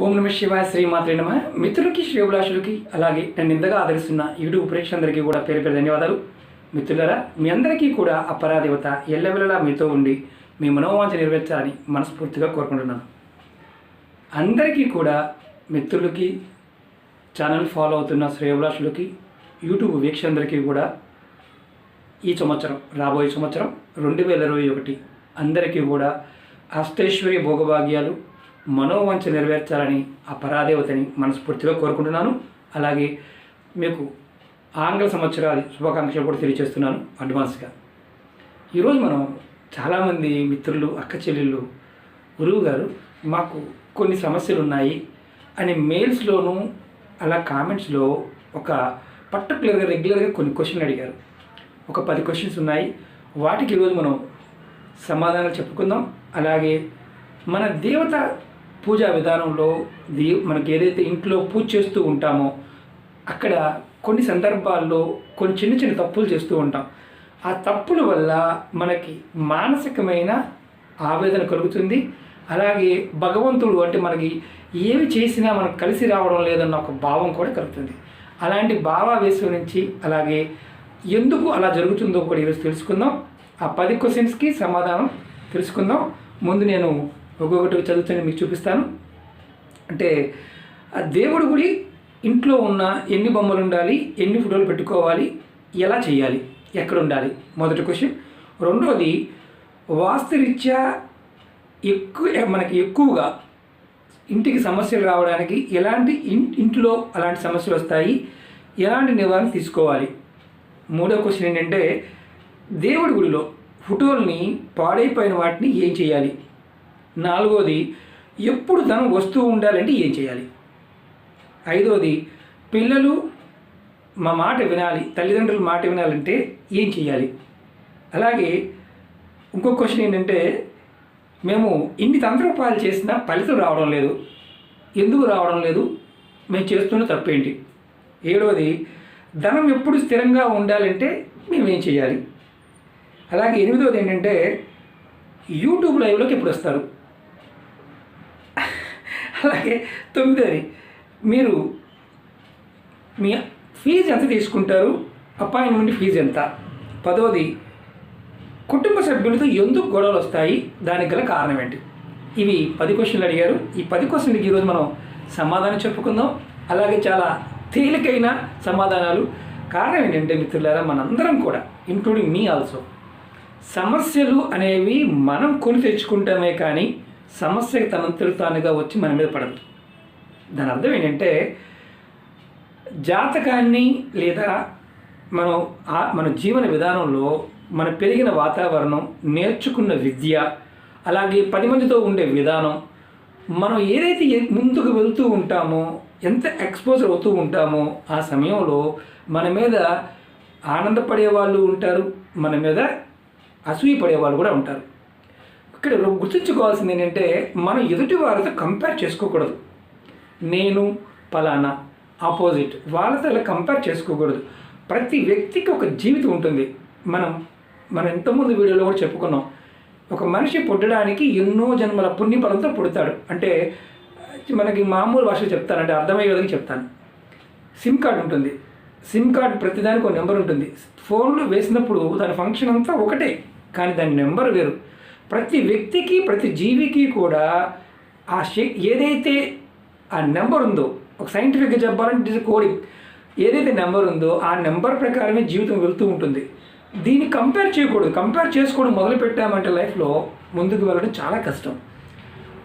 ఓం నమ శివాయ శ్రీమాత్రే నమ. మిత్రులకి శ్రీభిలాషులకి అలాగే నన్ను ఇంతగా ఆదరిస్తున్న యూట్యూబ్ ప్రేక్షకులందరికీ కూడా పేరు పేరు ధన్యవాదాలు. మిత్రులరా మీ అందరికీ కూడా అపరాధివత ఎల్లవెల్లలా మీతో ఉండి మీ మనోవాంఛ నెరవేర్చాలని మనస్ఫూర్తిగా కోరుకుంటున్నాను. అందరికీ కూడా మిత్రులకి ఛానల్ ఫాలో అవుతున్న శ్రేభిలాషులకి యూట్యూబ్ వీక్షకులందరికీ కూడా ఈ సంవత్సరం రాబోయే సంవత్సరం రెండు వేల ఇరవై ఒకటి అందరికీ కూడా అష్టైశ్వర్య భోగభాగ్యాలు మనోవంచ నెరవేర్చాలని ఆ పరాదేవతని మనస్ఫూర్తిగా కోరుకుంటున్నాను. అలాగే మీకు ఆంగ్ల సంవత్సరాది శుభాకాంక్షలు కూడా తెలియజేస్తున్నాను అడ్వాన్స్గా. ఈరోజు మనం చాలామంది మిత్రులు అక్క చెల్లెళ్ళు గురువు గారు మాకు కొన్ని సమస్యలు ఉన్నాయి అని మెయిల్స్లోనూ అలా కామెంట్స్లో ఒక పర్టికులర్గా రెగ్యులర్గా కొన్ని క్వశ్చన్లు అడిగారు. ఒక పది క్వశ్చన్స్ ఉన్నాయి. వాటికి ఈరోజు మనం సమాధానాలు చెప్పుకుందాం. అలాగే మన దేవత పూజా విధానంలో దే మనకి ఏదైతే ఇంట్లో పూజ చేస్తూ ఉంటామో అక్కడ కొన్ని సందర్భాల్లో కొన్ని చిన్న చిన్న తప్పులు చేస్తూ ఉంటాం. ఆ తప్పుల వల్ల మనకి మానసికమైన ఆవేదన కలుగుతుంది. అలాగే భగవంతుడు అంటే మనకి ఏమి చేసినా మనకు కలిసి రావడం లేదన్న ఒక భావం కూడా కలుగుతుంది. అలాంటి భావావేశం నుంచి అలాగే ఎందుకు అలా జరుగుతుందో కూడా ఈరోజు తెలుసుకుందాం. ఆ పది క్వశ్చన్స్కి సమాధానం తెలుసుకుందాం. ముందు నేను ఒక్కొక్కటి చదువుతాను మీకు చూపిస్తాను. అంటే ఆ దేవుడి గుడి ఇంట్లో ఉన్న ఎన్ని బొమ్మలు ఉండాలి ఎన్ని ఫోటోలు పెట్టుకోవాలి ఎలా చేయాలి ఎక్కడ ఉండాలి? మొదటి క్వశ్చన్. రెండవది వాస్తురీత్యా ఎక్కువ మనకి ఎక్కువగా ఇంటికి సమస్యలు రావడానికి ఎలాంటి ఇన్ ఇంట్లో అలాంటి సమస్యలు వస్తాయి ఎలాంటి నివారణ తీసుకోవాలి? మూడో క్వశ్చన్ ఏంటంటే దేవుడి గుడిలో ఫోటోల్ని పాడైపోయిన వాటిని ఏం చేయాలి? నాలుగోది ఎప్పుడు ధనం వస్తూ ఉండాలంటే ఏం చేయాలి? ఐదోది పిల్లలు మా మాట వినాలి తల్లిదండ్రుల మాట వినాలంటే ఏం చేయాలి? అలాగే ఇంకొక క్వశ్చన్ ఏంటంటే మేము ఇన్ని తంత్రోపాయాలు చేసినా ఫలితం రావడం లేదు. ఎందుకు రావడం లేదు? మేము చేస్తున్న తప్పేంటి? ఏడవది ధనం ఎప్పుడు స్థిరంగా ఉండాలంటే మేము ఏం చేయాలి? అలాగే ఎనిమిదవది ఏంటంటే యూట్యూబ్ లైవ్లోకి ఎప్పుడు వస్తారు? అలాగే తొమ్మిదవది మీరు మీ ఫీజు ఎంత తీసుకుంటారు? అపాయింట్మెంట్ ఫీజు ఎంత? పదవది కుటుంబ సభ్యులతో ఎందుకు గొడవలు వస్తాయి? దానికి గల కారణం ఏంటి? ఇవి పది క్వశ్చన్లు అడిగారు. ఈ పది క్వశ్చన్లకి ఈరోజు మనం సమాధానం చెప్పుకుందాం. అలాగే చాలా తేలికైన సమాధానాలు. కారణం ఏంటంటే మిత్రులారా మనందరం కూడా ఇంక్లూడింగ్ మీ ఆల్సో సమస్యలు అనేవి మనం కొని తెచ్చుకుంటామే కానీ సమస్యకి తనంతలు తానుగా వచ్చి మన మీద పడదు. దాని అర్థం ఏంటంటే జాతకాన్ని లేదా మనం ఆ- మన జీవన విధానంలో మన పెరిగిన వాతావరణం నేర్చుకున్న విద్య అలాగే పది మందితో ఉండే విధానం మనం ఏదైతే ముందుకు వెళ్తూ ఉంటామో ఎంత ఎక్స్పోజర్ అవుతూ ఉంటామో ఆ సమయంలో మన మీద ఆనందపడే వాళ్ళు ఉంటారు మన మీద అసూయ పడే వాళ్ళు కూడా ఉంటారు. ఇక్కడ గుర్తుంచుకోవాల్సింది ఏంటంటే మనం ఎదుటి వారితో కంపేర్ చేసుకోకూడదు. నేను పలానా ఆపోజిట్ వాళ్ళతో ఇలా కంపేర్ చేసుకోకూడదు. ప్రతి వ్యక్తికి ఒక జీవితం ఉంటుంది. మనం మనం ఇంతకుముందు వీడియోలో కూడా చెప్పుకున్నాం. ఒక మనిషి పుట్టడానికి ఎన్నో జన్మల పుణ్యఫలంతో పుడతాడు. అంటే మనకి మామూలు భాషలో చెప్తాను అంటే అర్థమయ్యే విధంగా చెప్తాను. సిమ్ కార్డ్ ఉంటుంది. సిమ్ కార్డ్ ప్రతిదానికి ఒక నెంబర్ ఉంటుంది. ఫోన్లో వేసినప్పుడు దాని ఫంక్షన్ అంతా ఒకటే కానీ దాని నెంబర్ వేరు. ప్రతి వ్యక్తికి ప్రతి జీవికి కూడా ఆ శే ఏదైతే ఆ నెంబర్ ఉందో ఒక సైంటిఫిక్గా చెప్పాలంటే ఇట్ ఇస్ కోడింగ్. ఏదైతే నెంబర్ ఉందో ఆ నెంబర్ ప్రకారమే జీవితం వెళ్తూ ఉంటుంది. దీన్ని కంపేర్ చేయకూడదు. కంపేర్ చేసుకోవడం మొదలు పెట్టామంటే లైఫ్లో ముందుకు వెళ్ళడం చాలా కష్టం.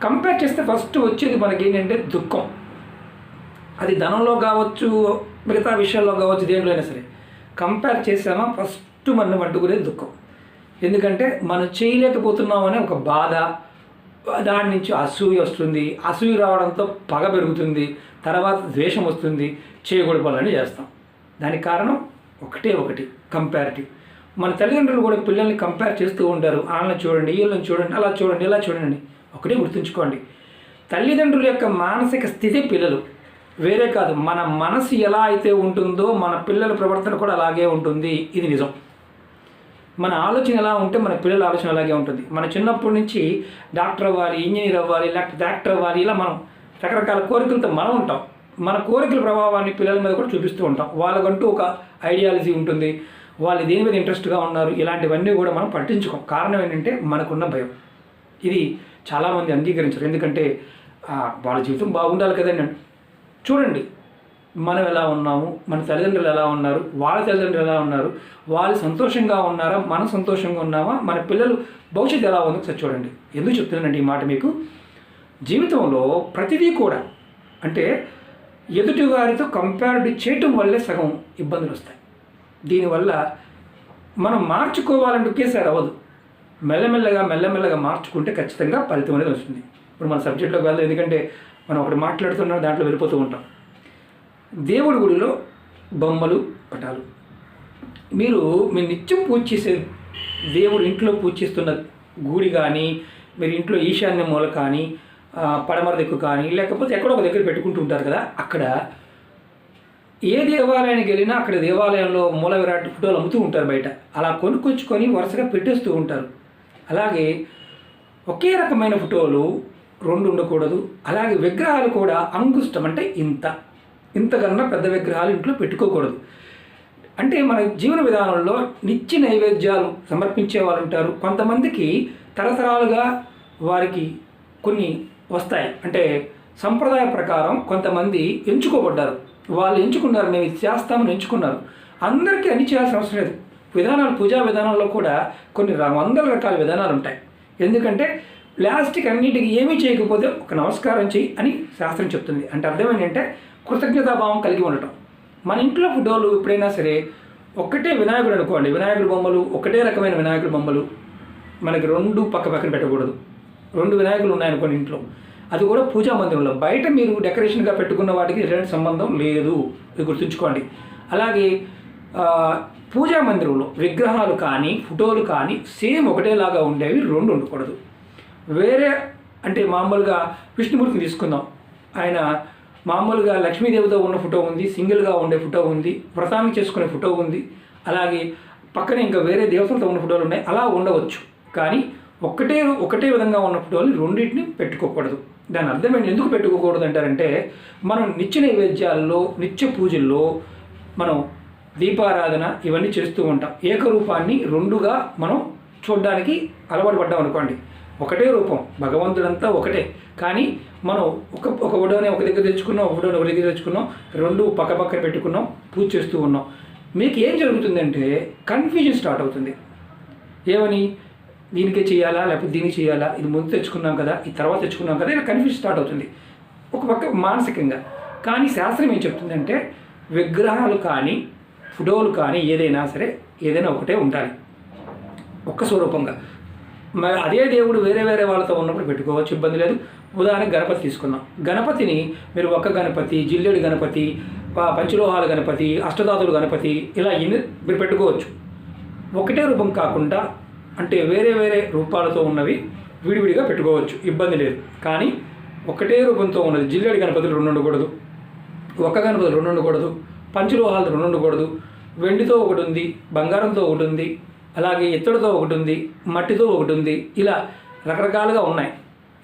కంపేర్ చేస్తే ఫస్ట్ వచ్చేది మనకి ఏంటంటే దుఃఖం. అది ధనంలో కావచ్చు మిగతా విషయాల్లో కావచ్చు దేంట్లో అయినా సరే. కంపేర్ చేసామా ఫస్ట్ మనం పట్టుకునేది దుఃఖం. ఎందుకంటే మనం చేయలేకపోతున్నామనే ఒక బాధ దాని నుంచి అసూయ వస్తుంది. అసూయ రావడంతో పగ పెరుగుతుంది. తర్వాత ద్వేషం వస్తుంది. చేయకూడదు పనులని చేస్తాం. దానికి కారణం ఒకటే ఒకటి కంపారిటివ్ మన తల్లిదండ్రులు కూడా పిల్లల్ని కంపేర్ చేస్తూ ఉంటారు. వాళ్ళని చూడండి వీళ్ళని చూడండి అలా చూడండి ఇలా చూడండి ఒకటే గుర్తుంచుకోండి. తల్లిదండ్రుల యొక్క మానసిక స్థితి పిల్లలు. వేరే కాదు మన మనసు ఎలా అయితే ఉంటుందో మన పిల్లల ప్రవర్తన కూడా అలాగే ఉంటుంది. ఇది నిజం. మన ఆలోచన ఎలా ఉంటే మన పిల్లల ఆలోచన అలాగే ఉంటుంది. మన చిన్నప్పటి నుంచి డాక్టర్ అవ్వాలి ఇంజనీర్ అవ్వాలి లేకపోతే డాక్టర్ అవ్వాలి ఇలా మనం రకరకాల కోరికలతో మనం ఉంటాం. మన కోరికల ప్రభావాన్ని పిల్లల మీద కూడా చూపిస్తూ ఉంటాం. వాళ్ళకంటూ ఒక ఐడియాలజీ ఉంటుంది. వాళ్ళు దేని మీద ఇంట్రెస్ట్గా ఉన్నారు ఇలాంటివన్నీ కూడా మనం పట్టించుకోం. కారణం ఏంటంటే మనకున్న భయం. ఇది చాలామంది అంగీకరించరు. ఎందుకంటే వాళ్ళ జీవితం బాగుండాలి కదండి. చూడండి మనం ఎలా ఉన్నాము? మన తల్లిదండ్రులు ఎలా ఉన్నారు? వాళ్ళ తల్లిదండ్రులు ఎలా ఉన్నారు? వాళ్ళు సంతోషంగా ఉన్నారా? మనం సంతోషంగా ఉన్నామా? మన పిల్లలు భవిష్యత్తు ఎలా ఉందో ఒకసారి చూడండి. ఎందుకు చెప్తున్నానండి ఈ మాట మీకు? జీవితంలో ప్రతిదీ కూడా అంటే ఎదుటి వారితో కంపేర్డ్ చేయటం వల్లే సగం ఇబ్బందులు వస్తాయి. దీనివల్ల మనం మార్చుకోవాలంటే ఒకేసారి అవ్వదు. మెల్లమెల్లగా మెల్లమెల్లగా మార్చుకుంటే ఖచ్చితంగా ఫలితం అనేది వస్తుంది. ఇప్పుడు మన సబ్జెక్ట్లోకి వెళ్దాం. ఎందుకంటే మనం ఒకటి మాట్లాడుతున్నా దాంట్లో వెళ్ళిపోతూ ఉంటాం. దేవుడి గుడిలో బొమ్మలు పటాలు. మీరు మీ నిత్యం పూజ చేసే దేవుడు ఇంట్లో పూజ చేస్తున్న గుడి కానీ మీరు ఇంట్లో ఈశాన్య మూల కానీ పడమర దిక్కు కానీ లేకపోతే ఎక్కడో ఒక దగ్గర పెట్టుకుంటూ ఉంటారు కదా అక్కడ ఏ దేవాలయానికి వెళ్ళినా అక్కడ దేవాలయంలో మూల విరాట్ ఫోటోలు అమ్ముతూ ఉంటారు బయట. అలా కొనుక్కొచ్చుకొని వరుసగా పెట్టేస్తూ ఉంటారు. అలాగే ఒకే రకమైన ఫోటోలు రెండు ఉండకూడదు. అలాగే విగ్రహాలు కూడా అంగుష్టం అంటే ఇంత. ఇంతకన్నా పెద్ద విగ్రహాలు ఇంట్లో పెట్టుకోకూడదు. అంటే మన జీవన విధానంలో నిత్య నైవేద్యాలు సమర్పించే వాళ్ళు ఉంటారు. కొంతమందికి తరతరాలుగా వారికి కొన్ని వస్తాయి. అంటే సంప్రదాయ ప్రకారం కొంతమంది ఎంచుకోబడ్డారు. వాళ్ళు ఎంచుకున్నారు మేము ఇది చేస్తామని ఎంచుకున్నారు. అందరికీ అన్ని చేయాల్సిన అవసరం లేదు. విధానాలు పూజా విధానంలో కూడా కొన్ని వందల రకాల విధానాలు ఉంటాయి. ఎందుకంటే ప్లాస్టిక్ అన్నిటికీ ఏమీ చేయకపోతే ఒక నమస్కారం చెయ్యి అని శాస్త్రం చెప్తుంది. అంటే అర్థం ఏంటంటే కృతజ్ఞతాభావం కలిగి ఉండటం. మన ఇంట్లో ఫోటోలు ఎప్పుడైనా సరే ఒక్కటే వినాయకుడు అనుకోండి. వినాయకుడి బొమ్మలు ఒకటే రకమైన వినాయకుడి బొమ్మలు మనకి రెండు పక్క పక్కన పెట్టకూడదు. రెండు వినాయకులు ఉన్నాయనుకోండి ఇంట్లో. అది కూడా పూజా మందిరంలో. బయట మీరు డెకరేషన్గా పెట్టుకున్న వాటికి ఎటువంటి సంబంధం లేదు. ఇది గుర్తుంచుకోండి. అలాగే పూజా మందిరంలో విగ్రహాలు కానీ ఫోటోలు కానీ సేమ్ ఒకటేలాగా ఉండేవి రెండు ఉండకూడదు. వేరే అంటే మామూలుగా విష్ణుమూర్తిని తీసుకుందాం. ఆయన మామూలుగా లక్ష్మీదేవితో ఉన్న ఫోటో ఉంది సింగిల్గా ఉండే ఫోటో ఉంది వ్రతానికి చేసుకునే ఫోటో ఉంది అలాగే పక్కనే ఇంకా వేరే దేవతలతో ఉన్న ఫోటోలు ఉన్నాయి అలా ఉండవచ్చు. కానీ ఒకటే ఒకటే విధంగా ఉన్న ఫోటోలు రెండింటిని పెట్టుకోకూడదు. దాని అర్థం ఏంటి? ఎందుకు పెట్టుకోకూడదు అంటారంటే మనం నిత్య నైవేద్యాల్లో నిత్య పూజల్లో మనం దీపారాధన ఇవన్నీ చేస్తూ ఉంటాం. ఏకరూపాన్ని రెండుగా మనం చూడడానికి అలవాటు పడ్డాం అనుకోండి. ఒకటే రూపం భగవంతుడంతా ఒకటే. కానీ మనం ఒక ఒక ఫోటోని ఒక దగ్గర తెచ్చుకున్నాం ఒక ఫోటోని ఒక దగ్గర తెచ్చుకున్నాం రెండు పక్క పక్కన పెట్టుకున్నాం పూజ చేస్తూ ఉన్నాం. మీకు ఏం జరుగుతుందంటే కన్ఫ్యూజన్ స్టార్ట్ అవుతుంది. ఏమని? దీనికే చేయాలా? లేకపోతే దీనికి చేయాలా? ఇది ముందు తెచ్చుకున్నాం కదా ఈ తర్వాత తెచ్చుకున్నాం కదా ఇలా కన్ఫ్యూజన్ స్టార్ట్ అవుతుంది. ఒక పక్క మానసికంగా. కానీ శాస్త్రం ఏం చెప్తుందంటే విగ్రహాలు కానీ ఫోటోలు కానీ ఏదైనా సరే ఏదైనా ఒకటే ఉండాలి. ఒక్క స్వరూపంగా. మరి అదే దేవుడు వేరే వేరే వాళ్ళతో ఉన్నప్పుడు పెట్టుకోవచ్చు ఇబ్బంది లేదు. ఉదాహరణకు గణపతి తీసుకుందాం. గణపతిని మీరు ఒక్క గణపతి జిల్లేడు గణపతి పంచలోహాల గణపతి అష్టదాతులు గణపతి ఇలా ఎన్ని మీరు పెట్టుకోవచ్చు. ఒకటే రూపం కాకుండా అంటే వేరే వేరే రూపాలతో ఉన్నవి విడివిడిగా పెట్టుకోవచ్చు. ఇబ్బంది లేదు. కానీ ఒకటే రూపంతో ఉన్నది. జిల్లేడు గణపతులు రెండు ఉండకూడదు. ఒక్క గణపతి రెండు ఉండకూడదు. పంచలోహాలతో రెండు ఉండకూడదు. వెండితో ఒకటి ఉంది బంగారంతో ఒకటి ఉంది అలాగే ఇత్తడితో ఒకటి ఉంది మట్టితో ఒకటి ఉంది. ఇలా రకరకాలుగా ఉన్నాయి.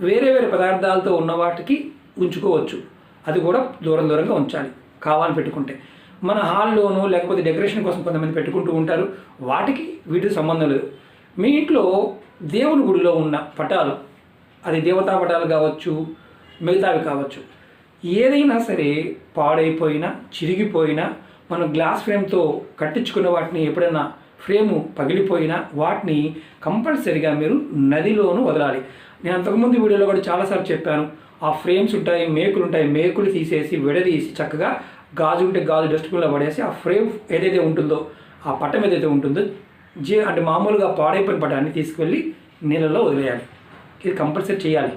వేరే వేరే పదార్థాలతో ఉన్న వాటికి ఉంచుకోవచ్చు. అది కూడా దూరం దూరంగా ఉంచాలి. కావాలని పెట్టుకుంటే. మన హాల్లోనూ లేకపోతే డెకరేషన్ కోసం కొంతమంది పెట్టుకుంటూ ఉంటారు. వాటికి వీటికి సంబంధం లేదు. మీ ఇంట్లో దేవుని గుడిలో ఉన్న పటాలు అది దేవతా పటాలు కావచ్చు మిగతావి కావచ్చు. ఏదైనా సరే పాడైపోయినా చిరిగిపోయినా మనం గ్లాస్ ఫ్రేమ్తో కట్టించుకున్న వాటిని ఎప్పుడైనా ఫ్రేము పగిలిపోయినా వాటిని కంపల్సరిగా మీరు నదిలోనూ వదలాలి. నేను అంతకుముందు వీడియోలో కూడా చాలాసార్లు చెప్పాను. ఆ ఫ్రేమ్స్ ఉంటాయి మేకులు ఉంటాయి. మేకులు తీసేసి విడదీసి చక్కగా గాజు ఉంటే గాజు డస్ట్బిన్లో పడేసి ఆ ఫ్రేమ్ ఏదైతే ఉంటుందో ఆ పట్టం ఏదైతే ఉంటుందో జే అంటే మామూలుగా పాడైపోయిన పటాన్ని తీసుకువెళ్ళి నీళ్ళలో వదిలేయాలి. ఇది కంపల్సరీ చేయాలి.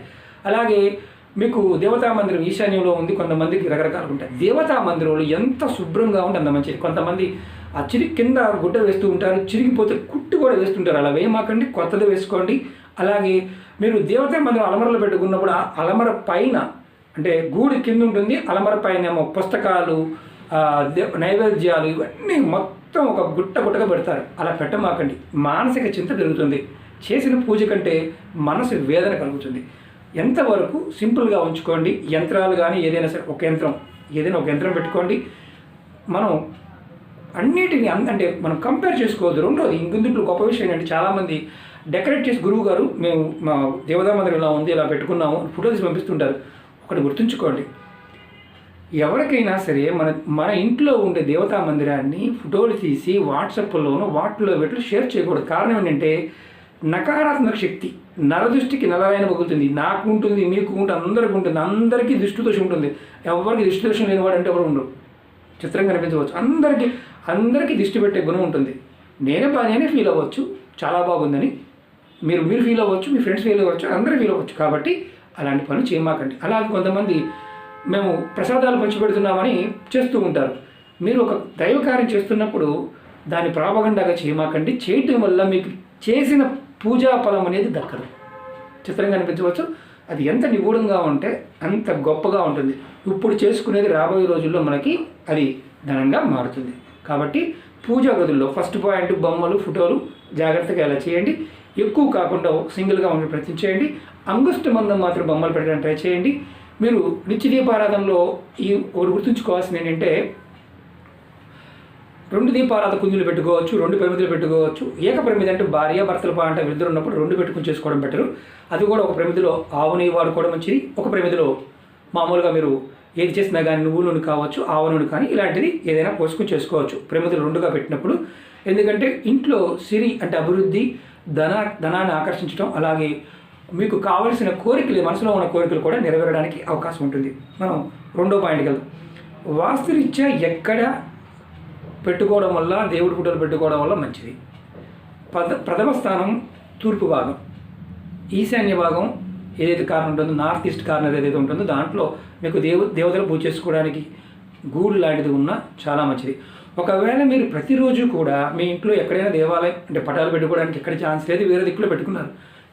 అలాగే మీకు దేవతా మందిరం ఈశాన్యంలో ఉంది కొంతమందికి రకరకాలు ఉంటాయి. దేవతా మందిరంలో ఎంత శుభ్రంగా ఉంటే అంత మంచిది. కొంతమంది ఆ చిరిగి కింద గుడ్డ వేస్తూ ఉంటారు చిరిగిపోతే కుట్టు కూడా వేస్తుంటారు. అలా వేయమాకండి కొత్తది వేసుకోండి అలాగే మీరు దేవతా మందిరం అలమరలో పెట్టుకున్నప్పుడు ఆ అలమర పైన అంటే గూడి కింద ఉంటుంది అలమర పైన ఏమో పుస్తకాలు దే- నైవేద్యాలు ఇవన్నీ మొత్తం ఒక గుట్ట గుట్టగా పెడతారు. అలా పెట్టమాకండి. మానసిక చింత పెరుగుతుంది. చేసిన పూజ కంటే మనసు వేదన కలుగుతుంది. ఎంతవరకు సింపుల్గా ఉంచుకోండి యంత్రాలు కానీ ఏదైనా సరే ఒక యంత్రం ఏదైనా ఒక యంత్రం పెట్టుకోండి. మనం అన్నిటిని అంటే మనం కంపేర్ చేసుకోవద్దు. రెండోది ఇంకొందుట్లో గొప్ప విషయం ఏంటంటే చాలామంది డెకరేట్ చేసి గురువు గారు మేము మా దేవతా మందిరం ఇలా ఉంది ఇలా పెట్టుకున్నాము ఫోటో తీసి పంపిస్తుంటారు. ఒకటి గుర్తుంచుకోండి. ఎవరికైనా సరే మన మన ఇంట్లో ఉండే దేవతా మందిరాన్ని ఫోటోలు తీసి వాట్సాప్లోనూ వాటిలో పెట్టి షేర్ చేయకూడదు. కారణం ఏంటంటే నకారాత్మక శక్తి నరదృష్టికి నలరాయన పగులుతుంది. నాకు ఉంటుంది మీకు ఉంటుంది అందరికీ ఉంటుంది అందరికీ దృష్టి దోషం ఉంటుంది. ఎవరికి దృష్టి దోషం లేనివాడు అంటే ఎవరు ఉండరు. చిత్రం కనిపించవచ్చు. అందరికీ అందరికీ దిష్టి పెట్టే గుణం ఉంటుంది. నేనే బాగానే ఫీల్ అవ్వచ్చు. చాలా బాగుందని మీరు మీరు ఫీల్ అవ్వచ్చు మీ ఫ్రెండ్స్ ఫీల్ అవ్వచ్చు అందరూ ఫీల్ అవ్వచ్చు. కాబట్టి అలాంటి పనులు చేయమాకండి. అలాగే కొంతమంది మేము ప్రసాదాలు పంచిపెడుతున్నామని చేస్తూ ఉంటారు. మీరు ఒక దైవ కార్యం చేస్తున్నప్పుడు దాన్ని ప్రాపగండాగా చేయమాకండి. చేయటం వల్ల మీకు చేసిన పూజా ఫలం అనేది దక్కదు. చిత్రంగా అనిపించవచ్చు. అది ఎంత నిగూఢంగా ఉంటే అంత గొప్పగా ఉంటుంది. ఇప్పుడు చేసుకునేది రాబోయే రోజుల్లో మనకి అది ధనంగా మారుతుంది. కాబట్టి పూజా గదుల్లో ఫస్ట్ పాయింట్ బొమ్మలు ఫోటోలు జాగ్రత్తగా ఎలా చేయండి. ఎక్కువ కాకుండా సింగిల్గా ఉండే ప్రయత్నం చేయండి. అంగుష్ట మందం మాత్రం బొమ్మలు పెట్టడానికి ట్రై చేయండి. మీరు నిత్యదీపారాధనలో ఈ ఒకటి గుర్తుంచుకోవాల్సింది ఏంటంటే రెండు దీపారాధ కుందులు పెట్టుకోవచ్చు రెండు ప్రమిదలు పెట్టుకోవచ్చు. ఏక ప్రమిద అంటే భార్య భర్తల పాట ఇద్దరు ఉన్నప్పుడు రెండు పెట్టుకుని చేసుకోవడం బెటరు. అది కూడా ఒక ప్రమిదిలో ఆవు నెయ్యి వాడుకోవడం మంచిది. ఒక ప్రమిదిలో మామూలుగా మీరు ఏది చేసినా కానీ నువ్వు నూనె కావచ్చు ఆవు నూనె కానీ ఇలాంటిది ఏదైనా పోసుకుని చేసుకోవచ్చు. ప్రమిదలు రెండుగా పెట్టినప్పుడు. ఎందుకంటే ఇంట్లో సిరి అంటే అభివృద్ధి ధన ధనాన్ని ఆకర్షించడం అలాగే మీకు కావలసిన కోరికలు మనసులో ఉన్న కోరికలు కూడా నెరవేరడానికి అవకాశం ఉంటుంది. మనం రెండో పాయింట్కి వెళ్దాం. వాస్తురీత్యా ఎక్కడ పెట్టుకోవడం వల్ల దేవుడి ఫోటోలు పెట్టుకోవడం వల్ల మంచిది? పద ప్రథమ స్థానం తూర్పు భాగం. ఈశాన్య భాగం ఏదైతే కార్నర్ ఉంటుందో నార్త్ ఈస్ట్ కార్నర్ ఏదైతే ఉంటుందో దాంట్లో మీకు దేవ దేవతలు పూజ చేసుకోవడానికి గూడు లాంటిది ఉన్నా చాలా మంచిది. ఒకవేళ మీరు ప్రతిరోజు కూడా మీ ఇంట్లో ఎక్కడైనా దేవాలయం అంటే పటాలు పెట్టుకోవడానికి ఎక్కడ ఛాన్స్ లేదు వేరే దిక్కులో పెట్టుకున్నారు.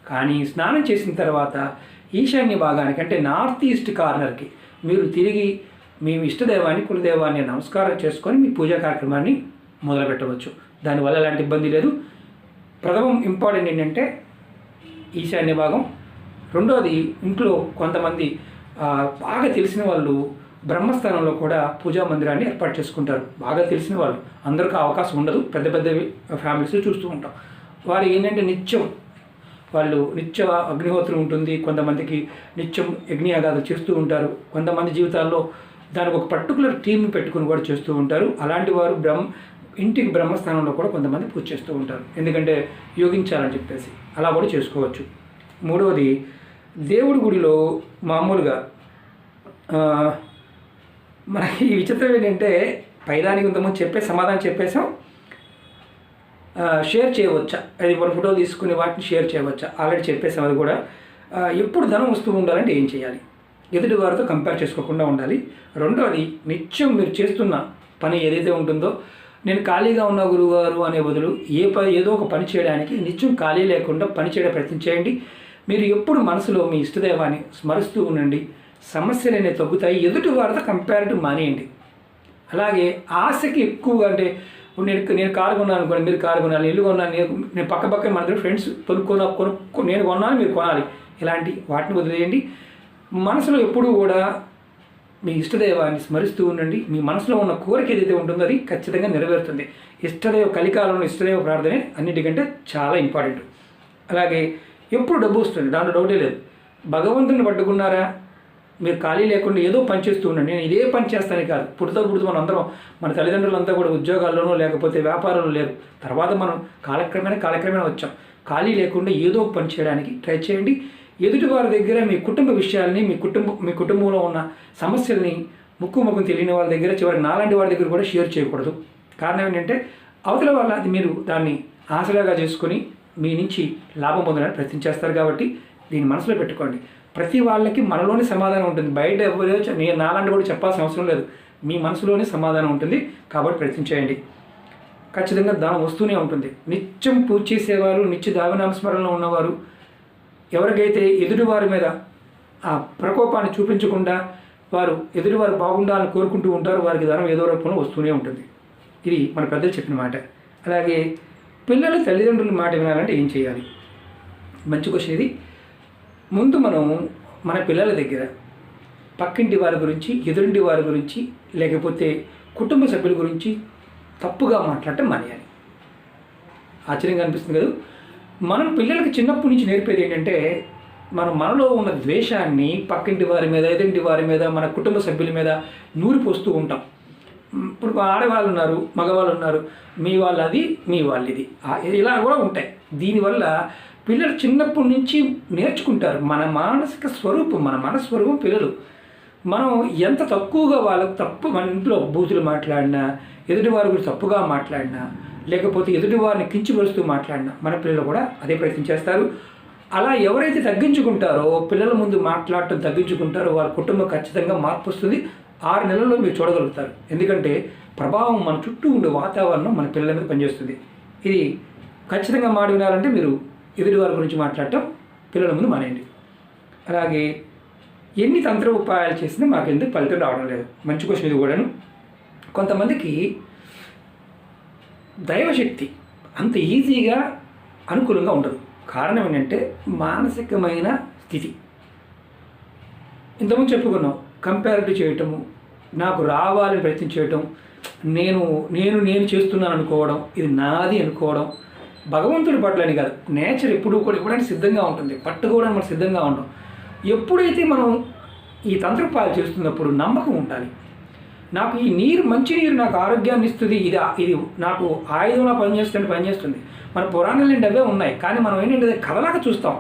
కానీ స్నానం చేసిన తర్వాత ఈశాన్య భాగానికి అంటే నార్త్ ఈస్ట్ కార్నర్కి మీరు తిరిగి మీ ఇష్టదైవాన్ని కులదైవాన్ని నమస్కారం చేసుకొని మీ పూజా కార్యక్రమాన్ని మొదలుపెట్టవచ్చు. దానివల్ల ఎలాంటి ఇబ్బంది లేదు. ప్రథమం ఇంపార్టెంట్ ఏంటంటే ఈశాన్య భాగం. రెండోది ఇంట్లో కొంతమంది బాగా తెలిసిన వాళ్ళు బ్రహ్మస్థానంలో కూడా పూజా మందిరాన్ని ఏర్పాటు చేసుకుంటారు. బాగా తెలిసిన వాళ్ళు. అందరికీ అవకాశం ఉండదు. పెద్ద పెద్ద ఫ్యామిలీస్ చూస్తూ ఉంటాం. వారు ఏంటంటే నిత్యం వాళ్ళు నిత్య అగ్నిహోత్రం ఉంటుంది. కొంతమందికి నిత్యం యజ్ఞయాగాలు చేస్తూ ఉంటారు. కొంతమంది జీవితాల్లో దానికి ఒక పర్టికులర్ టీంని పెట్టుకుని కూడా చేస్తూ ఉంటారు. అలాంటి వారు బ్రహ్మ ఇంటికి బ్రహ్మస్థానంలో కూడా కొంతమంది పూజ చేస్తూ ఉంటారు. ఎందుకంటే యోగించాలని చెప్పేసి అలా కూడా చేసుకోవచ్చు. మూడవది దేవుడి గుడిలో మామూలుగా మనకి ఈ విచిత్రం ఏంటంటే పైదానికి ఇంతకుముందు చెప్పే సమాధానం చెప్పేసాం షేర్ చేయవచ్చా? అది మన ఫోటోలు తీసుకుని వాటిని షేర్ చేయవచ్చా? ఆల్రెడీ చెప్పేసాం అది కూడా. ఎప్పుడు ధనం వస్తూ ఉండాలంటే ఏం చేయాలి? ఎదుటి వారితో కంపేర్ చేసుకోకుండా ఉండాలి. రెండవది నిత్యం మీరు చేస్తున్న పని ఏదైతే ఉంటుందో నేను ఖాళీగా ఉన్న గురువుగారు అనే బదులు ఏ పని ఏదో ఒక పని చేయడానికి నిత్యం ఖాళీ లేకుండా పని చేయడం ప్రయత్నం చేయండి. మీరు ఎప్పుడు మనసులో మీ ఇష్టదైవాన్ని స్మరిస్తూ ఉండండి. సమస్యలు అనేవి తగ్గుతాయి. ఎదుటి వారితో కంపారిటివ్ మానేయండి. అలాగే ఆశకి ఎక్కువగా అంటే ఇప్పుడు నేను నేను కారు కొన్నాను అనుకోండి మీరు కారు కొనాలి ఇల్లు కొన్నాను నేను నేను పక్క పక్కన మన దగ్గర ఫ్రెండ్స్ కొనుక్కున్నా కొనుక్కు నేను కొన్నాను మీరు కొనాలి. ఇలాంటి వాటిని వదిలేయండి. మనసులో ఎప్పుడూ కూడా మీ ఇష్టదైవాన్ని స్మరిస్తూ ఉండండి. మీ మనసులో ఉన్న కోరిక ఏదైతే ఉంటుందో అది ఖచ్చితంగా నెరవేరుతుంది. ఇష్టదైవ కలికాలంలో ఇష్టదైవ ప్రార్థనే అన్నిటికంటే చాలా ఇంపార్టెంట్. అలాగే ఎప్పుడు డబ్బు వస్తుంది? దాంట్లో డౌటే లేదు. భగవంతుని పట్టుకున్నారా? మీరు ఖాళీ లేకుండా ఏదో పని చేస్తూ ఉండండి. నేను ఇదే పని చేస్తాను కాదు. పుట్టుతో పుడుతూ మన అందరం మన తల్లిదండ్రులంతా కూడా ఉద్యోగాల్లోనూ లేకపోతే వ్యాపారంలో లేరు. తర్వాత మనం కాలక్రమేణా కాలక్రమేణా వచ్చాం. ఖాళీ లేకుండా ఏదో పని చేయడానికి ట్రై చేయండి. ఎదుటి వారి దగ్గర మీ కుటుంబ విషయాల్ని మీ కుటుంబ మీ కుటుంబంలో ఉన్న సమస్యల్ని ముక్కు ముఖం తెలియని వాళ్ళ దగ్గర చివరి నాలాంటి వారి దగ్గర కూడా షేర్ చేయకూడదు. కారణం ఏంటంటే అవతల వల్ల అది మీరు దాన్ని ఆసరాగా చేసుకొని మీ నుంచి లాభం పొందడానికి ప్రయత్నం చేస్తారు కాబట్టి దీన్ని మనసులో పెట్టుకోండి. ప్రతి వాళ్ళకి మనలోనే సమాధానం ఉంటుంది. బయట ఎవరో నేను నాలాంటి కూడా చెప్పాల్సిన అవసరం లేదు. మీ మనసులోనే సమాధానం ఉంటుంది. కాబట్టి ప్రయత్నం చేయండి. ఖచ్చితంగా దానం వస్తూనే ఉంటుంది. నిత్యం పూజ చేసేవారు నిత్య దావనామస్మరణలో ఉన్నవారు ఎవరికైతే ఎదుటివారి మీద ఆ ప్రకోపాన్ని చూపించకుండా వారు ఎదుటివారు బాగుండాలని కోరుకుంటూ ఉంటారు వారికి ధనం ఏదో రూపంలో వస్తూనే ఉంటుంది. ఇది మన పెద్దలు చెప్పిన మాట. అలాగే పిల్లలు తల్లిదండ్రుల మాట వినాలంటే ఏం చేయాలి? మంచి క్వశ్చన్ ఇది. ముందు మనం మన పిల్లల దగ్గర పక్కింటి వారి గురించి ఎదురింటి వారి గురించి లేకపోతే కుటుంబ సభ్యుల గురించి తప్పుగా మాట్లాడటం మానేయాలి. ఆశ్చర్యంగా అనిపిస్తుంది కదా? మనం పిల్లలకి చిన్నప్పటి నుంచి నేర్పేది ఏంటంటే మనం మనలో ఉన్న ద్వేషాన్ని పక్కింటి వారి మీద ఎదురింటి వారి మీద మన కుటుంబ సభ్యుల మీద నూరిపోస్తూ ఉంటాం. ఇప్పుడు ఆడవాళ్ళు ఉన్నారు మగవాళ్ళు ఉన్నారు మీ వాళ్ళు అది మీ వాళ్ళు ఇది ఇలా కూడా ఉంటాయి. దీనివల్ల పిల్లలు చిన్నప్పటి నుంచి నేర్చుకుంటారు. మన మానసిక స్వరూపం మన మనస్వరూపం పిల్లలు. మనం ఎంత తక్కువగా వాళ్ళకు తప్పు మన ఇంట్లో బూతులు మాట్లాడినా ఎదుటి వారి గురించి తప్పుగా మాట్లాడినా లేకపోతే ఎదుటి వారిని కించిపరుస్తూ మాట్లాడినా మన పిల్లలు కూడా అదే ప్రయత్నం చేస్తారు. అలా ఎవరైతే తగ్గించుకుంటారో పిల్లల ముందు మాట్లాడటం తగ్గించుకుంటారో వారి కుటుంబం ఖచ్చితంగా మార్పు వస్తుంది. ఆరు నెలల్లో మీరు చూడగలుగుతారు. ఎందుకంటే ప్రభావం మన చుట్టూ ఉండే వాతావరణం మన పిల్లల మీద పనిచేస్తుంది. ఇది ఖచ్చితంగా మాట వినాలంటే మీరు ఎదుటి వారి గురించి మాట్లాడటం పిల్లల ముందు మానేయండి. అలాగే ఎన్ని తంత్ర ఉపాయాలు చేసినా మాకు ఎందుకు ఫలితం రావడం లేదు? మంచి క్వశ్చన్ ఇది కూడాను. కొంతమందికి దైవశక్తి అంత ఈజీగా అనుకూలంగా ఉండదు. కారణం ఏంటంటే మానసికమైన స్థితి. ఇంతకుముందు చెప్పుకున్నాం కంపారిటివ్ చేయటము నాకు రావాలని ప్రయత్నం చేయటం నేను నేను నేను చేస్తున్నాను అనుకోవడం ఇది నాది అనుకోవడం భగవంతుడి పట్లని కాదు. నేచర్ ఎప్పుడు కూడా ఇవ్వడానికి సిద్ధంగా ఉంటుంది. పట్టుకోవడానికి మనం సిద్ధంగా ఉంటాం ఎప్పుడైతే మనం ఈ తంత్రపాలు చేస్తున్నప్పుడు నమ్మకం ఉండాలి. నాకు ఈ నీరు మంచి నీరు నాకు ఆరోగ్యాన్ని ఇస్తుంది. ఇది ఇది నాకు ఆయుధంలా పనిచేస్తుంది పనిచేస్తుంది. మన పురాణాలు అవే ఉన్నాయి. కానీ మనం ఏంటంటే కథలాగా చూస్తాం.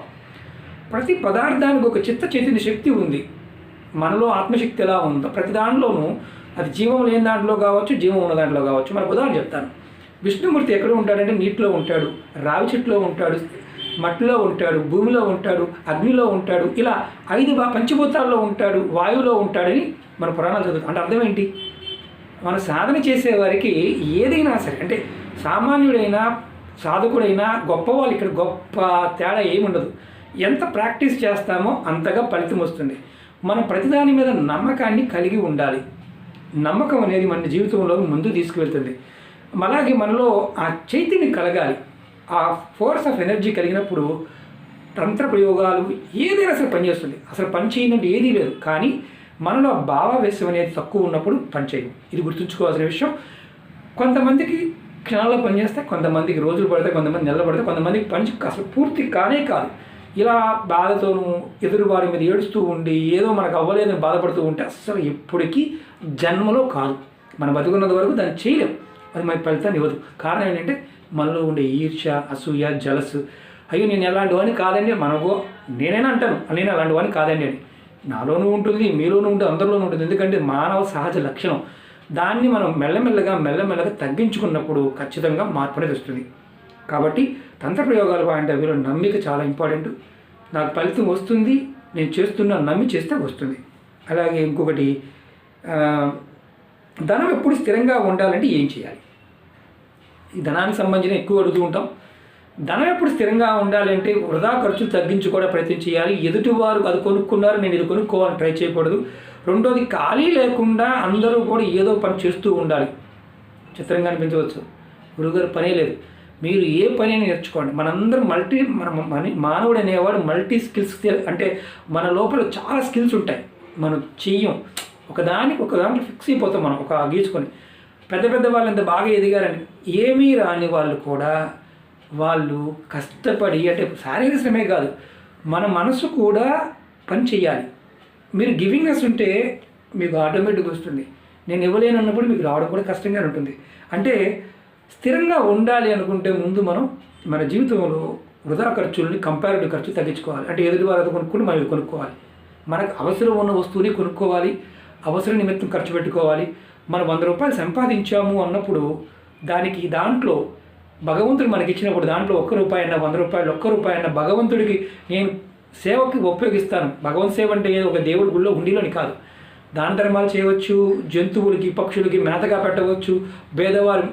ప్రతి పదార్థానికి ఒక చిత్త చైతన్య శక్తి ఉంది. మనలో ఆత్మశక్తి ఎలా ఉందో ప్రతి దాంట్లోనూ అది జీవం లేని దాంట్లో కావచ్చు జీవం ఉన్న దాంట్లో కావచ్చు. మనకు ఉదాహరణ చెప్తాను. విష్ణుమూర్తి ఎక్కడ ఉంటాడంటే నీటిలో ఉంటాడు రావి చెట్టులో ఉంటాడు మట్టిలో ఉంటాడు భూమిలో ఉంటాడు అగ్నిలో ఉంటాడు ఇలా ఐదు బా- పంచభూతాల్లో ఉంటాడు వాయువులో ఉంటాడని మన పురాణాలు చదువుతాం అంటే అర్థం ఏంటి? మన సాధన చేసేవారికి ఏదైనా సరే అంటే సామాన్యుడైనా సాధకుడైనా గొప్పవాళ్ళు ఇక్కడ గొప్ప తేడా ఏమి ఉండదు ఎంత ప్రాక్టీస్ చేస్తామో అంతగా ఫలితం వస్తుంది. మనం ప్రతిదాని మీద నమ్మకాన్ని కలిగి ఉండాలి. నమ్మకం అనేది మన జీవితంలో ముందు తీసుకువెళ్తుంది. అలాగే మనలో ఆ చైతన్యం కలగాలి. ఆ ఫోర్స్ ఆఫ్ ఎనర్జీ కలిగినప్పుడు తంత్ర ప్రయోగాలు ఏదైనా అసలు పనిచేస్తుంది. అసలు పని చేయనట్టు ఏదీ లేదు. కానీ మనలో భావావేశం అనేది తక్కువ ఉన్నప్పుడు పనిచేయదు ఇది గుర్తుంచుకోవాల్సిన విషయం. కొంతమందికి క్షణాల్లో పనిచేస్తే కొంతమందికి రోజులు పడితే కొంతమంది నెలలు పడితే కొంతమందికి పని అసలు పూర్తి కానే కాదు. ఇలా బాధతోనూ ఎదురు వారి మీద ఏడుస్తూ ఉండి ఏదో మనకు అవ్వలేదని బాధపడుతూ ఉంటే అస్సలు ఎప్పటికీ జన్మలో కాదు. మనం బతుకున్నంత వరకు దాన్ని చేయలేం. అది మనకి ఫలితాన్ని ఇవ్వదు. కారణం ఏంటంటే మనలో ఉండే ఈర్ష్య అసూయ జలస్ అయ్యో నేను ఎలాంటి వాడిని కాదండి మనకు నేనైనా అంటాను నేను అలాంటి వాడిని కాదండి అని. నాలోనూ ఉంటుంది మీలోనూ ఉంటుంది అందరిలోనూ ఉంటుంది. ఎందుకంటే మానవ సహజ లక్షణం. దాన్ని మనం మెల్లమెల్లగా మెల్లమెల్లగా తగ్గించుకున్నప్పుడు ఖచ్చితంగా మార్పు అనేది వస్తుంది. కాబట్టి తంత్ర ప్రయోగాలు అంటే వీళ్ళు నమ్మిక చాలా ఇంపార్టెంట్. నాకు ఫలితం వస్తుంది నేను చేస్తున్నా నమ్మి చేస్తే వస్తుంది. అలాగే ఇంకొకటి ధనం ఎప్పుడు స్థిరంగా ఉండాలంటే ఏం చేయాలి? ఈ ధనానికి సంబంధించిన ఎక్కువ అడుగుతూ ఉంటాం. ధనం ఎప్పుడు స్థిరంగా ఉండాలంటే వృధా ఖర్చులు తగ్గించుకోవడం ప్రయత్నం చేయాలి. ఎదుటివారు అది కొనుక్కున్నారు నేను ఇది కొనుక్కోవాలని ట్రై చేయకూడదు. రెండోది ఖాళీ లేకుండా అందరూ కూడా ఏదో పని చేస్తూ ఉండాలి. చిత్రంగా అనిపించవచ్చు. గురుగారు పనే లేదు. మీరు ఏ పని నేర్చుకోండి. మనందరం మల్టీ మన మని మానవుడు అనేవాడు మల్టీ స్కిల్స్ అంటే మన లోపల చాలా స్కిల్స్ ఉంటాయి. మనం చెయ్యం. ఒకదానికి ఒక ఫిక్స్ అయిపోతాం మనం ఒక గీచుకొని. పెద్ద పెద్ద వాళ్ళు ఎంత బాగా ఎదిగారని ఏమీ రాని వాళ్ళు కూడా వాళ్ళు కష్టపడి అంటే శారీరక శ్రమే కాదు మన మనసు కూడా పని చేయాలి మీరు గివింగ్నెస్ ఉంటే మీకు ఆటోమేటిక్గా వస్తుంది. నేను ఇవ్వలేను అన్నప్పుడు మీకు రావడం కూడా కష్టంగానే ఉంటుంది. అంటే స్థిరంగా ఉండాలి అనుకుంటే ముందు మనం మన జీవితంలో వృధా ఖర్చుల్ని కంపారిటివ్ ఖర్చు తగ్గించుకోవాలి. అంటే ఎదుటి వారు కొనుక్కుని మనం కొనుక్కోవాలి. మనకు అవసరం ఉన్న వస్తువుని కొనుక్కోవాలి. అవసర నిమిత్తం ఖర్చు పెట్టుకోవాలి. మనం వంద రూపాయలు సంపాదించాము అన్నప్పుడు దానికి దాంట్లో భగవంతుడు మనకి ఇచ్చినప్పుడు దాంట్లో ఒక్క రూపాయి అన్న వంద రూపాయలు ఒక్క రూపాయి అన్న భగవంతుడికి నేను సేవకి ఉపయోగిస్తాను. భగవంత్ సేవ అంటే ఏదో ఒక దేవుడి గుళ్ళో ఉండిలోని కాదు. దాన ధర్మాలు చేయవచ్చు జంతువులకి పక్షులకి మేతగా పెట్టవచ్చు పేదవారు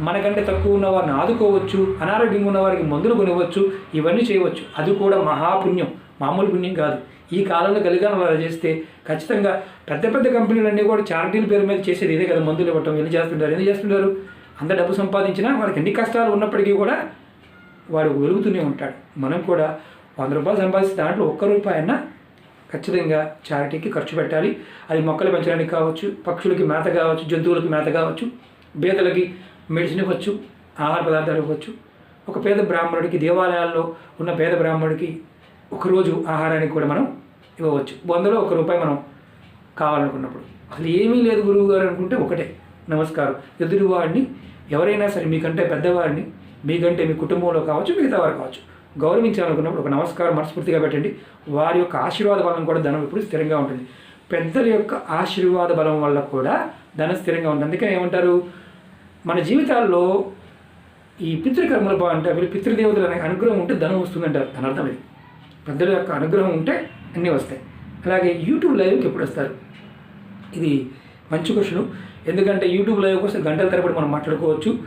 మనకంటే తక్కువ ఉన్న వారిని ఆదుకోవచ్చు అనారోగ్యంగా ఉన్న వారికి మందులు కొనవచ్చు ఇవన్నీ చేయవచ్చు. అది కూడా మహాపుణ్యం. మామూలు పుణ్యం కాదు. ఈ కాలంలో కలిగాను అలా చేస్తే ఖచ్చితంగా పెద్ద పెద్ద కంపెనీలన్నీ కూడా చారిటీల పేరు మీద చేసేది ఇదే కదా మందులు ఇవ్వటం ఎన్ని చేస్తుంటారు ఎందుకు చేస్తుంటారు? అంత డబ్బు సంపాదించినా వాళ్ళకి ఎన్ని కష్టాలు ఉన్నప్పటికీ కూడా వాడు వెలుగుతూనే ఉంటాడు. మనం కూడా వంద రూపాయలు సంపాదిస్తే దాంట్లో ఒక్క రూపాయి అయినా ఖచ్చితంగా చారిటీకి ఖర్చు పెట్టాలి. అది మొక్కలు పెంచడానికి కావచ్చు పక్షులకి మేత కావచ్చు జంతువులకి మేత కావచ్చు బీదలకి మెడిసిన్ ఇవ్వచ్చు ఆహార పదార్థాలు ఇవ్వచ్చు. ఒక పేద బ్రాహ్మణుడికి దేవాలయాల్లో ఉన్న పేద బ్రాహ్మణుడికి ఒకరోజు ఆహారానికి కూడా మనం ఇవ్వవచ్చు. వందలో ఒక రూపాయి మనం కావాలనుకున్నప్పుడు. అసలు ఏమీ లేదు గురువు గారు అనుకుంటే ఒకటే. నమస్కారం. ఎదురువాడిని ఎవరైనా సరే మీకంటే పెద్దవారిని మీకంటే మీ కుటుంబంలో కావచ్చు మిగతా వారు కావచ్చు గౌరవించాలనుకున్నప్పుడు ఒక నమస్కారం మనస్ఫూర్తిగా పెట్టండి. వారి యొక్క ఆశీర్వాద బలం కూడా ధనం ఎప్పుడు స్థిరంగా ఉంటుంది. పెద్దల యొక్క ఆశీర్వాద బలం వల్ల కూడా ధనం స్థిరంగా ఉంటుంది. అందుకని ఏమంటారు? మన జీవితాల్లో ఈ పితృకర్మల బా- అంటే వీళ్ళు పితృదేవతల అనే అనుగ్రహం ఉంటే ధనం వస్తుందంటారు. దాని అర్థం ఇది పెద్దల యొక్క అనుగ్రహం ఉంటే అన్నీ వస్తాయి. అలాగే యూట్యూబ్ లైవ్కి ఎప్పుడు వస్తారు? ఇది మంచి క్వశ్చన్. ఎందుకంటే యూట్యూబ్ లైవ్ కోసం గంటల తరబడి మనం మాట్లాడుకోవచ్చు.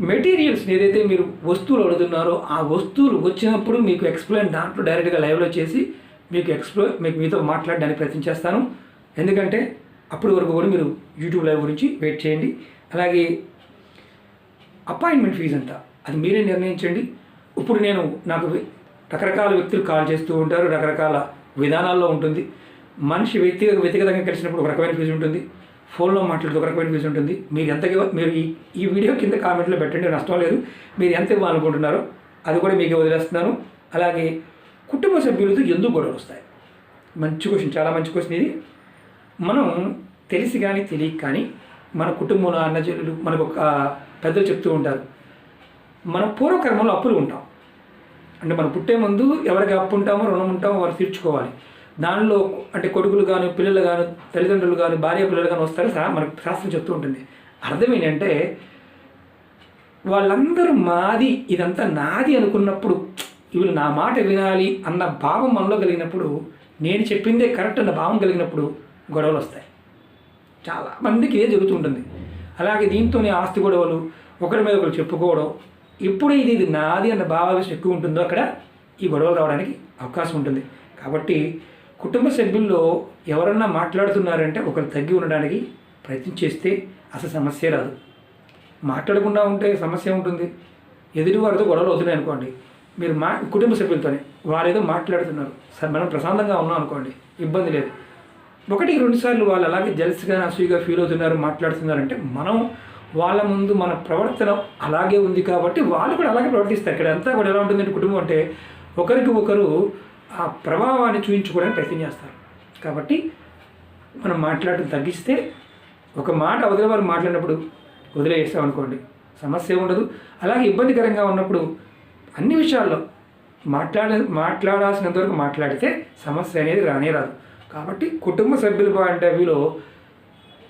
మెటీరియల్స్ ఏదైతే మీరు వస్తువులు అడుగుతున్నారో ఆ వస్తువులు వచ్చినప్పుడు మీకు ఎక్స్ప్లెయిన్ దాంట్లో డైరెక్ట్గా లైవ్లో చేసి మీకు ఎక్స్ప్లో మీకు మీతో మాట్లాడడానికి ప్రయత్నం చేస్తాను. ఎందుకంటే అప్పటి వరకు కూడా మీరు యూట్యూబ్ లైవ్ గురించి వెయిట్ చేయండి. అలాగే అపాయింట్మెంట్ ఫీజు ఎంత? అది మీరే నిర్ణయించండి. ఇప్పుడు నేను నాకు రకరకాల వ్యక్తులు కాల్ చేస్తూ ఉంటారు రకరకాల విధానాల్లో ఉంటుంది. మనిషి వ్యక్తిగత వ్యక్తిగతంగా కలిసినప్పుడు ఒక రకమైన ఫీజు ఉంటుంది. ఫోన్లో మాట్లాడితే ఒక రకమైన ఫీజు ఉంటుంది. మీరు ఎంత మీరు ఈ ఈ వీడియో కింద కామెంట్లో పెట్టండి నష్టం లేదు. మీరు ఎంత ఇవ్వాలనుకుంటున్నారో అది కూడా మీకు వదిలేస్తున్నాను. అలాగే కుటుంబ సభ్యులతో ఎందుకు గొడవలు వస్తాయి? మంచి క్వశ్చన్ చాలా మంచి క్వశ్చన్ ఇది. మనం తెలిసి కానీ తెలియక కానీ మన కుటుంబంలో అన్నజనులు మనకు ఒక పెద్దలు చెప్తూ ఉంటారు. మన పూర్వకర్మంలో అప్పులు ఉంటాం. అంటే మనం పుట్టే ముందు ఎవరికి అప్పు ఉంటామో రుణం ఉంటామో వారు తీర్చుకోవాలి. దానిలో అంటే కొడుకులు కానీ పిల్లలు కానీ తల్లిదండ్రులు కానీ భార్య పిల్లలు కానీ వస్తారు సా- మనకు శాస్త్రం చెప్తూ ఉంటుంది. అర్థం ఏంటంటే వాళ్ళందరూ మాది ఇదంతా నాది అనుకున్నప్పుడు వీళ్ళు నా మాట వినాలి అన్న భావం మనలో కలిగినప్పుడు నేను చెప్పిందే కరెక్ట్ అన్న భావం కలిగినప్పుడు గొడవలు వస్తాయి. చాలా మందికి ఇదే జరుగుతుంటుంది అలాగే దీంతోనే ఆస్తి గొడవలు ఒకరి మీద ఒకరు చెప్పుకోవడం ఎప్పుడు ఇది ఇది నాది అన్న భావావేశం ఎక్కువ ఉంటుందో అక్కడ ఈ గొడవలు రావడానికి అవకాశం ఉంటుంది. కాబట్టి కుటుంబ సభ్యుల్లో ఎవరన్నా మాట్లాడుతున్నారంటే ఒకరు తగ్గి ఉండడానికి ప్రయత్నం చేస్తే అసలు సమస్య రాదు. మాట్లాడకుండా ఉంటే సమస్య ఉంటుంది. ఎదుటి వారితో గొడవలు అవుతున్నాయి అనుకోండి. మీరు మా కుటుంబ సభ్యులతోనే వారేదో మాట్లాడుతున్నారు. సరే మనం ప్రశాంతంగా ఉన్నాం అనుకోండి ఇబ్బంది లేదు. ఒకటి రెండుసార్లు వాళ్ళు అలాగే జలస్గా అసూయగా ఫీల్ అవుతున్నారు మాట్లాడుతున్నారంటే మనం వాళ్ళ ముందు మన ప్రవర్తన అలాగే ఉంది కాబట్టి వాళ్ళు కూడా అలాగే ప్రవర్తిస్తారు. ఇక్కడ అంతా కూడా ఎలా ఉంటుందంటే కుటుంబం అంటే ఒకరికి ఒకరు ఆ ప్రభావాన్ని చూపించుకోవడానికి ప్రయత్నం చేస్తారు. కాబట్టి మనం మాట్లాడటం తగ్గిస్తే ఒక మాట అవతల వారు మాట్లాడినప్పుడు వదిలేస్తాం అనుకోండి. సమస్య ఉండదు. అలాగే ఇబ్బందికరంగా ఉన్నప్పుడు అన్ని విషయాల్లో మాట్లాడ మాట్లాడాల్సినంత వరకు మాట్లాడితే సమస్య అనేది రానే రాదు. కాబట్టి కుటుంబ సభ్యుల బాండవిలో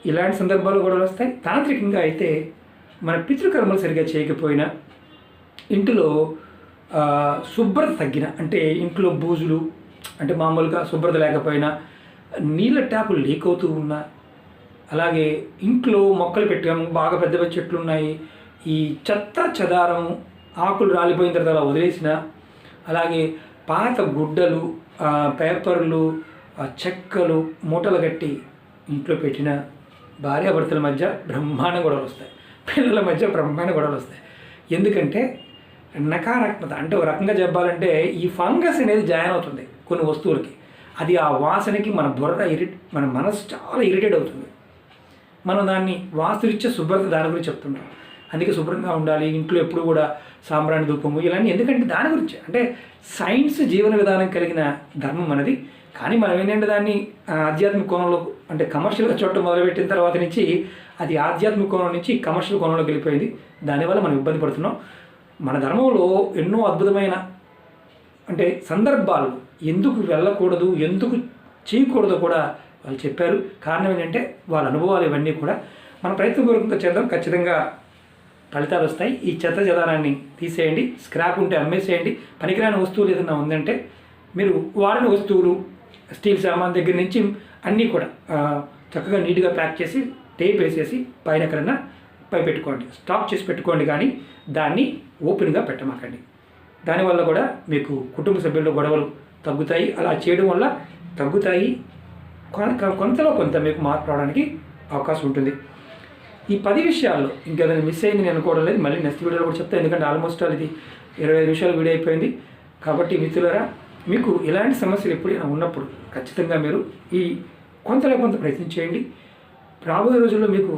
ఇలాంటి సందర్భాలు కూడా వస్తాయి. తాంత్రికంగా అయితే మన పితృకర్మలు సరిగా చేయకపోయినా ఇంటిలో శుభ్రత తగ్గిన అంటే ఇంట్లో బూజులు అంటే మామూలుగా శుభ్రత లేకపోయినా నీళ్ళ ట్యాపులు లీక్ అవుతూ ఉన్నా అలాగే ఇంట్లో మొక్కలు పెట్టాము బాగా పెద్ద పెద్ద చెట్లు ఉన్నాయి ఈ చెత్త చెదారం ఆకులు రాలిపోయిన తర్వాత అలా వదిలేసిన అలాగే పాత గుడ్డలు పేపర్లు చెక్కలు మూటలు కట్టి ఇంట్లో పెట్టిన భార్యాభర్తల మధ్య బ్రహ్మాండ గొడవలు వస్తాయి. పిల్లల మధ్య బ్రహ్మాండ గొడవలు వస్తాయి. ఎందుకంటే నకారాత్మక అంటే ఒక రకంగా చెప్పాలంటే ఈ ఫంగస్ అనేది జాయిన్ అవుతుంది కొన్ని వస్తువులకి. అది ఆ వాసనకి మన బుర్ర ఇరిట్ మన మనసు చాలా ఇరిటేట్ అవుతుంది. మనం దాన్ని వాస్తురిచ్చే శుభ్రత దాని గురించి చెప్తుంటాం. అందుకే శుభ్రంగా ఉండాలి ఇంట్లో ఎప్పుడు కూడా సాంబ్రాణి ధూపము ఇలాంటి ఎందుకంటే దాని గురించి అంటే సైన్స్ జీవన విధానం కలిగిన ధర్మం అనేది కానీ మనం ఏంటంటే దాన్ని ఆధ్యాత్మిక కోణంలో అంటే కమర్షియల్గా చూడటం మొదలుపెట్టిన తర్వాత నుంచి అది ఆధ్యాత్మిక కోణం నుంచి కమర్షియల్ కోణంలోకి వెళ్ళిపోయింది. దానివల్ల మనం ఇబ్బంది పడుతున్నాం. మన ధర్మంలో ఎన్నో అద్భుతమైన అంటే సందర్భాలు ఎందుకు వెళ్ళకూడదు ఎందుకు చేయకూడదు కూడా వాళ్ళు చెప్పారు. కారణం ఏంటంటే వాళ్ళ అనుభవాలు ఇవన్నీ కూడా మన ప్రయత్నపూర్వకంగా చేద్దాం. ఖచ్చితంగా ఫలితాలు వస్తాయి. ఈ చెత్త చెదారాన్ని తీసేయండి. స్క్రాప్ ఉంటే అమ్మేసేయండి. పనికిరాని వస్తువులు ఏదైనా ఉందంటే మీరు వాడిన వస్తువులు స్టీల్ సామాన్ దగ్గర నుంచి అన్నీ కూడా చక్కగా నీట్గా ప్యాక్ చేసి టేప్ వేసేసి పైన ఎక్కడన్నా పై పెట్టుకోండి. స్టాక్ చేసి పెట్టుకోండి కానీ దాన్ని ఓపెన్గా పెట్టమాకండి. దానివల్ల కూడా మీకు కుటుంబ సభ్యుల్లో గొడవలు తగ్గుతాయి. అలా చేయడం వల్ల తగ్గుతాయి. కొన- కొంతలో కొంత మీకు మార్పు రావడానికి అవకాశం ఉంటుంది. ఈ పది విషయాల్లో ఇంకేదైనా మిస్ అయింది నేను అనుకోవడం లేదు. మళ్ళీ నెక్స్ట్ వీడియోలో కూడా చెప్తాను ఎందుకంటే ఆల్మోస్ట్ ఆల్ ఇది ఇరవై ఐదు నిమిషాలు వీడియో అయిపోయింది. కాబట్టి మిత్రులరా మీకు ఎలాంటి సమస్యలు ఎప్పుడైనా ఉన్నప్పుడు ఖచ్చితంగా మీరు ఈ కొంతలో కొంత ప్రయత్నం చేయండి. రాబోయే రోజుల్లో మీకు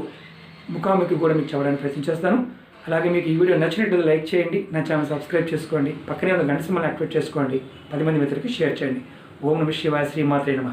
ముఖాముఖి కూడా మీకు చెప్పడానికి ప్రయత్నం చేస్తాను. అలాగే మీకు ఈ వీడియో నచ్చినట్లయితే లైక్ చేయండి. నా ఛానల్ సబ్స్క్రైబ్ చేసుకోండి. పక్కనే ఉన్న గంట సింబల్ యాక్టివేట్ చేసుకోండి. పది మంది మిత్రులకి షేర్ చేయండి. ఓం నమ శివాయ శ్రీమాత్రే నమ.